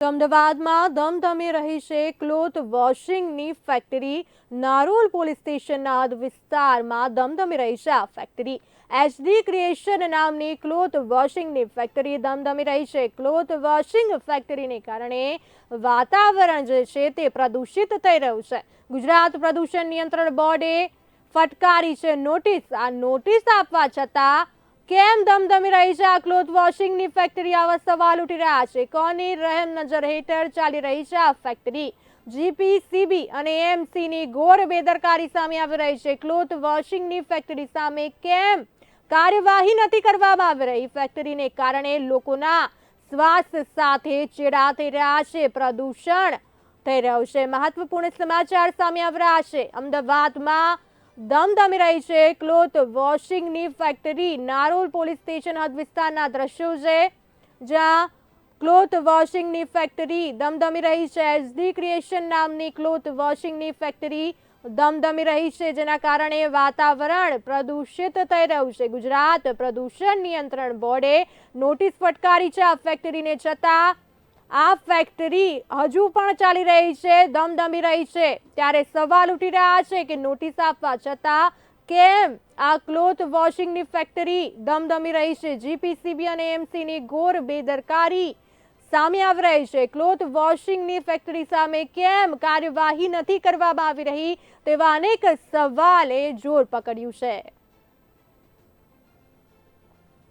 અમદાવાદમાં ધમધમી રહી છે ક્લોથ વોશિંગની ફેક્ટરી. નારોલ પોલીસ સ્ટેશનના વિસ્તારમાં ધમધમી રહી છે આ ફેક્ટરી. એચડી ક્રિએશન નામની ક્લોથ વોશિંગની ફેક્ટરી ધમધમી રહી છે. ક્લોથ વોશિંગ ફેક્ટરીને કારણે વાતાવરણ જે છે તે પ્રદૂષિત થઈ રહ્યું છે. ગુજરાત પ્રદૂષણ નિયંત્રણ બોર્ડે ફટકારી છે નોટિસ. આ નોટિસ આપવા છતાં કેમ ધમધમી રહી છે આ ક્લોથ વોશિંગની ફેક્ટરી આવા સવાલ ઉઠી રહ્યા છે. કોની રહેમ નજર હેઠળ ચાલી રહી છે આ ફેક્ટરી જીપીસીબી અને એમસીની ઘોર બેદરકારી સામે આવી રહી છે. ક્લોથ વોશિંગની ફેક્ટરી સામે કેમ કાર્યવાહી નથી કરવામાં આવી રહી? ફેક્ટરીને કારણે લોકોના સ્વાસ્થ્ય સાથે ચેડા થઈ રહ્યા છે. પ્રદૂષણ થઈ રહ્યું છે. મહત્વપૂર્ણ સમાચાર સામે આવી રહ્યા છે. અમદાવાદમાં ધમધમી રહી છે. ક્લોથ વોશિંગની ફેક્ટરી નારોલ પોલીસ સ્ટેશન હદ વિસ્તારના દ્રશ્યો છે, જ્યાં ક્લોથ વોશિંગની ફેક્ટરી ધમધમી રહી છે. એસડી ક્રિએશન નામની ક્લોથ વોશિંગની ફેક્ટરી ધમધમી રહી છે, જેના કારણે વાતાવરણ પ્રદૂષિત થઈ રહ્યું છે. ગુજરાત પ્રદૂષણ નિયંત્રણ બોર્ડે નોટિસ ફટકારી છે આ ફેક્ટરીને છતાં આ ફેક્ટરી હજુ પણ ચાલી રહી છે ધમધમી રહી છે. ત્યારે સવાલ ઉઠી રહ્યા છે કે નોટિસ આપવા છતાં કેમ આ ક્લોથ વોશિંગની ફેક્ટરી ધમધમી રહી છે? જીપીસીબી અને એમસીની ઘોર બેદરકારી સામે આવી રહી છે. ક્લોથ વોશિંગની ફેક્ટરી સામે કેમ કાર્યવાહી નથી કરવામાં આવી રહી તેવા અનેક સવાલે જોર પકડ્યું છે.